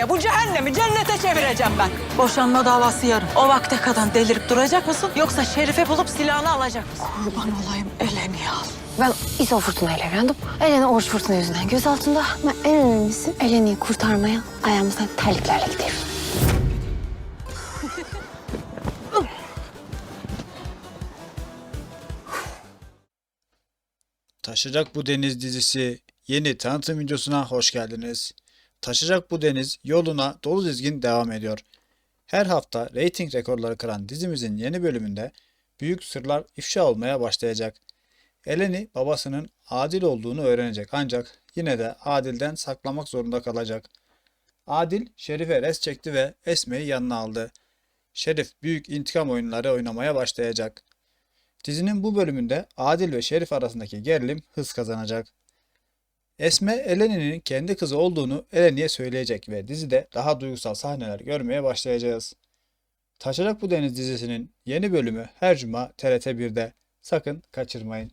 seninle bu cehennemi cennete çevireceğim ben. Boşanma davası yarın. O vakte kadar delirip duracak mısın? Yoksa Şerife bulup silahını alacak mısın? Kurban olayım Eleni al. Ben İso Fırtına ile evlendim. Eleni Oruç Fırtına yüzünden göz altında. Ama en önemlisi Eleni'yi kurtarmaya ayağımızdan terliklerle gidiyoruz. Taşacak Bu Deniz dizisi yeni tanıtım videosuna hoş geldiniz. Taşacak Bu Deniz yoluna dolu dizgin devam ediyor. Her hafta reyting rekorları kıran dizimizin yeni bölümünde büyük sırlar ifşa olmaya başlayacak. Eleni babasının Adil olduğunu öğrenecek ancak yine de Adil'den saklamak zorunda kalacak. Adil Şerif'e res çekti ve Esme'yi yanına aldı. Şerif büyük intikam oyunları oynamaya başlayacak. Dizinin bu bölümünde Adil ve Şerif arasındaki gerilim hız kazanacak. Esme Eleni'nin kendi kızı olduğunu Eleni'ye söyleyecek ve dizide daha duygusal sahneler görmeye başlayacağız. Taşacak Bu Deniz dizisinin yeni bölümü her cuma TRT 1'de. Sakın kaçırmayın.